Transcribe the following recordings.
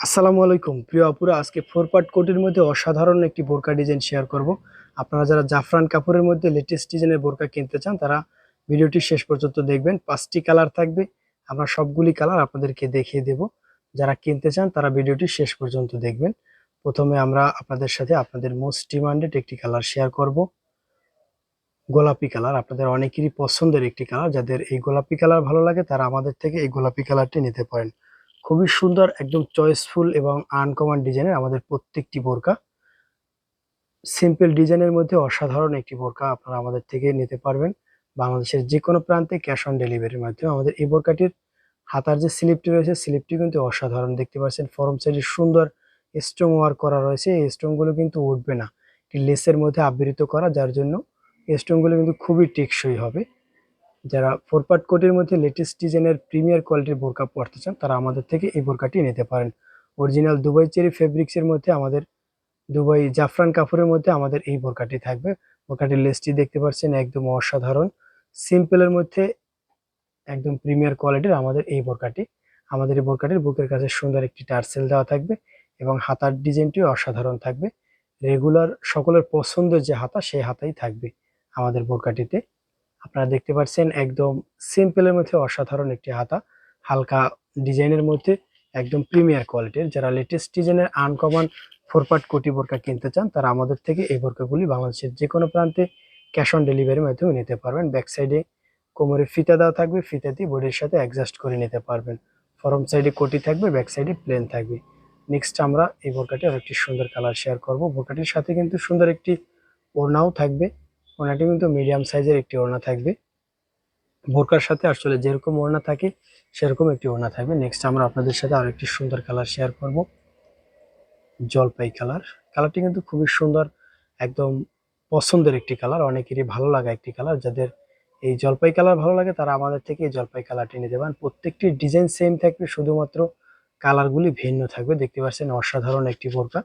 আসসালামু আলাইকুম। প্রিয় আপুরা, আজকে ফোর পার্ট কোটির মধ্যে অসাধারণ একটি বোরকা ডিজাইন শেয়ার করব। আপনারা যারা জাফরান কাপড়ের মধ্যে লেটেস্ট ডিজাইনের বোরকা কিনতে চান, তারা ভিডিওটি শেষ পর্যন্ত দেখবেন। পাঁচটি কালার থাকবে। আমরা সবগুলি কালার আপনাদেরকে দেখিয়ে দেব। যারা কিনতে চান, তারা ভিডিওটি শেষ পর্যন্ত দেখবেন। প্রথমে আমরা আপনাদের সাথে আপনাদের মোস্ট ডিমান্ডেড একটি কালার শেয়ার করব। গোলাপি কালার আপনাদের অনেকেরই পছন্দের একটি কালার যাদের এই গোলাপি কালার ভালো লাগে, তারা আমাদের থেকে এই গোলাপি কালারটি নিতে পারেন। খুবই সুন্দর, একদম চয়েসফুল এবং আনকমন ডিজাইনের আমাদের প্রত্যেকটি বোরকা। সিম্পল ডিজাইনের মধ্যে অসাধারণ একটি বোরকা আপনারা আমাদের থেকে নিতে পারবেন। বাংলাদেশের যে কোনো প্রান্তে ক্যাশ অন ডেলিভারির মাধ্যমে আমাদের এই বোরকাটির হাতার যে স্লিপটি রয়েছে স্লিপটি কিন্তু অসাধারণ দেখতে পাচ্ছেন। ফরম সাইডে সুন্দর স্ট্রং ওয়ার্ক করা রয়েছে। এই স্ট্রংগুলো কিন্তু উঠবে না। লেসের মধ্যে আবৃত করা, যার জন্য স্ট্রংগুলো কিন্তু খুবই টেকসই হবে। যারা ফোর পার্ট কোটের মধ্যে লেটেস্ট ডিজাইনের প্রিমিয়ার কোয়ালিটির বোরকা পরতে চান, তারা আমাদের থেকে এই বোরকাটি নিতে পারেন। অরিজিনাল দুবাই চেরি ফেব্রিক্সের মধ্যে আমাদের দুবাই জাফরান কাপড়ের মধ্যে আমাদের এই বোরকাটি থাকবে। বোরকাটির লেসটি দেখতে পাচ্ছেন একদম অসাধারণ। সিম্পলের মধ্যে একদম প্রিমিয়ার কোয়ালিটির আমাদের এই বোরকাটি। আমাদের এই বোরকাটির বুকের কাছে সুন্দর একটি টার্সেল দেওয়া থাকবে এবং হাতার ডিজাইনটিও অসাধারণ থাকবে। রেগুলার সকলের পছন্দের যে হাতা, সেই হাতাই থাকবে আমাদের বোরকাটিতে। আপনারা দেখতে পাচ্ছেন একদম সিম্পলের মধ্যে অসাধারণ একটি হাতা, হালকা ডিজাইনের মধ্যে একদম প্রিমিয়ার কোয়ালিটির যারা লেটেস্ট ডিজাইনের আনকমন ফোর পার্ট কোটি বোরকা কিনতে চান, তারা আমাদের থেকে এই বোরকাগুলি বাংলাদেশের যে কোনো প্রান্তে ক্যাশ অন ডেলিভারির মাধ্যমে নিতে পারবেন। ব্যাক সাইডে কোমরে ফিতা দেওয়া থাকবে, ফিতা দিয়ে বডির সাথে অ্যাডজাস্ট করে নিতে পারবেন। ফরম সাইডে কোটি থাকবে ব্যাক সাইডে প্লেন থাকবে। নেক্সট আমরা এই বোরকাটি আর একটি সুন্দর কালার শেয়ার করব। বোরকাটির সাথে কিন্তু সুন্দর একটি ওড়নাও থাকবে। ওড়নাটি কিন্তু মিডিয়াম সাইজের একটি ওড়না থাকবে। বোরকার সাথে আসলে যেরকম ওড়না থাকে, সেরকম একটি ওড়না থাকবে। নেক্সট আমরা আপনাদের সাথে আরও একটি সুন্দর কালার শেয়ার করব। জলপাই কালার কালারটি কিন্তু খুবই সুন্দর, একদম পছন্দের একটি কালার অনেকেরই ভালো লাগা একটি কালার যাদের এই জলপাই কালার ভালো লাগে, তারা আমাদের থেকে এই জলপাই কালারটি নিতে পারেন। প্রত্যেকটি ডিজাইন সেম থাকবে, শুধুমাত্র কালারগুলি ভিন্ন থাকবে। দেখতে পাচ্ছেন অসাধারণ একটি বোরকা।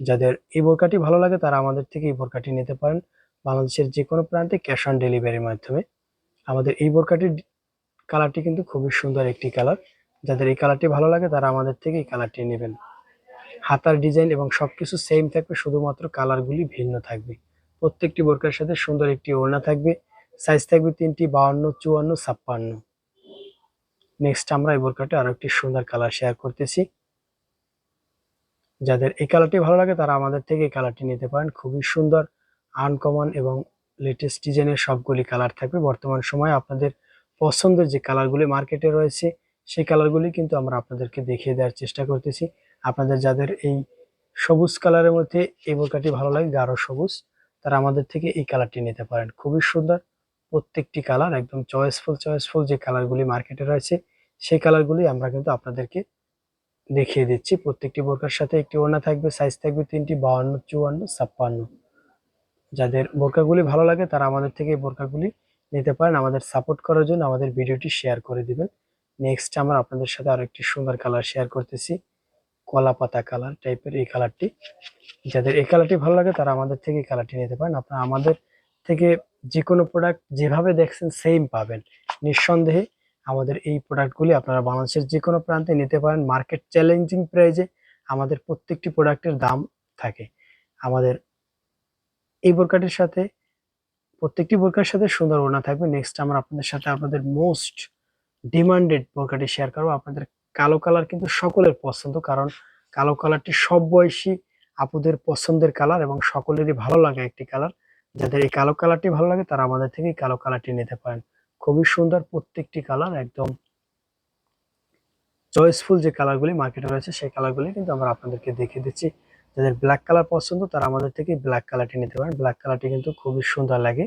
যাদের এই বোরকাটি ভালো লাগে, তারা আমাদের থেকে এই বোরকাটি নিতে পারেন। বাংলাদেশের যে কোনো প্রান্তে ক্যাশ অন ডেলিভারির মাধ্যমে। আমাদের এই বোরকাটির কালারটি কিন্তু খুবই সুন্দর একটি কালার যাদের এই কালারটি ভালো লাগে, তারা আমাদের থেকে এই কালারটি নেবেন। হাতার ডিজাইন এবং সব কিছু সেম থাকবে, শুধুমাত্র কালারগুলি ভিন্ন থাকবে। প্রত্যেকটি বোরকার সাথে সুন্দর একটি ওড়না থাকবে। সাইজ থাকবে তিনটি, বাউন্ন, চুয়ান্ন, ছাপ্পান্ন। নেক্সট আমরা এই বোরকাটি আরও একটি সুন্দর কালার শেয়ার করতেছি। যাদের এই কালারটি ভালো লাগে, তারা আমাদের থেকে এই কালারটি নিতে পারেন। খুবই সুন্দর। আনকমন এবং লেটেস্ট ডিজাইনের সবগুলি কালার থাকবে। বর্তমান সময়ে আপনাদের পছন্দের যে কালারগুলি মার্কেটে রয়েছে, সেই কালারগুলি কিন্তু আমরা আপনাদেরকে দেখিয়ে দেওয়ার চেষ্টা করতেছি। আপনাদের যাদের এই সবুজ কালারের মধ্যে এই বোরকাটি ভালো লাগে, গাঢ় সবুজ, তারা আমাদের থেকে এই কালারটি নিতে পারেন। খুবই সুন্দর প্রত্যেকটি কালার একদম চয়েসফুল চয়েসফুল যে কালারগুলি মার্কেটে রয়েছে, সেই কালারগুলি আমরা কিন্তু আপনাদেরকে দেখিয়ে দিচ্ছি। প্রত্যেকটি বোরকার সাথে একটি ওড়না থাকবে সাইজ থাকবে তিনটি, বাউন্ন, চুয়ান্ন, ছাপ্পান্ন। যাদের বোরকাগুলি ভালো লাগে তারা আমাদের থেকে এই বোরকাগুলি নিতে পারেন। আমাদের সাপোর্ট করার জন্য আমাদের ভিডিওটি শেয়ার করে দিবেন। নেক্সট আমরা আপনাদের সাথে আরও একটি সুন্দর কালার শেয়ার করতেছি। কলা পাতা কালার টাইপের এই কালারটি যাদের এই কালারটি ভালো লাগে তারা আমাদের থেকে এই কালারটি নিতে পারেন। আপনারা আমাদের থেকে যে কোনো প্রোডাক্ট যেভাবে দেখছেন সেম পাবেন। নিঃসন্দেহে আমাদের এই প্রোডাক্টগুলি আপনারা বাংলাদেশের যে কোনো প্রান্তে নিতে পারেন। মার্কেট চ্যালেঞ্জিং প্রাইজে আমাদের প্রত্যেকটি প্রোডাক্টের দাম থাকে। আমাদের এই বোরকাটির সাথে, প্রত্যেকটি বোরকার সাথে সুন্দর ওড়না থাকবে। নেক্সট আমরা আপনাদের সাথে আপনাদের মোস্ট ডিমান্ডেড বোরকাটি শেয়ার করব। আপনাদের কালো কালার কিন্তু সকলের পছন্দ, কারণ কালো কালারটি সব বয়সী আপুদের পছন্দের কালার এবং সকলেরই ভালো লাগে একটি কালার যাদের এই কালো কালারটি ভালো লাগে, তারা আমাদের থেকে কালো কালারটি নিতে পারেন। খুবই সুন্দর প্রত্যেকটি কালার একদম চয়েসফুল যে কালারগুলি মার্কেটে রয়েছে, সেই কালারগুলি কিন্তু আমরা আপনাদেরকে দেখিয়ে দিচ্ছি। যাদের ব্ল্যাক কালার পছন্দ, তারা আমাদের থেকে ব্ল্যাক কালারটি নিতে পারেন। ব্ল্যাক কালারটি কিন্তু খুবই সুন্দর লাগে।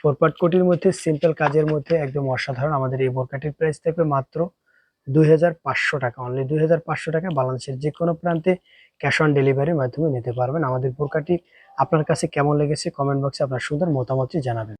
ফোর পার্ট কোটির মধ্যে সিম্পল কাজের মধ্যে একদম অসাধারণ। আমাদের এই বোরকাটির প্রাইস থাকবে মাত্র দুই হাজার পাঁচশো টাকা। অনলি দুই হাজার পাঁচশো টাকা। বাংলাদেশের যে কোনো প্রান্তে ক্যাশ অন ডেলিভারির মাধ্যমে নিতে পারবেন। আমাদের বোরকাটি আপনার কাছে কেমন লেগেছে কমেন্ট বক্সে আপনার সুন্দর মতামতটি জানাবেন।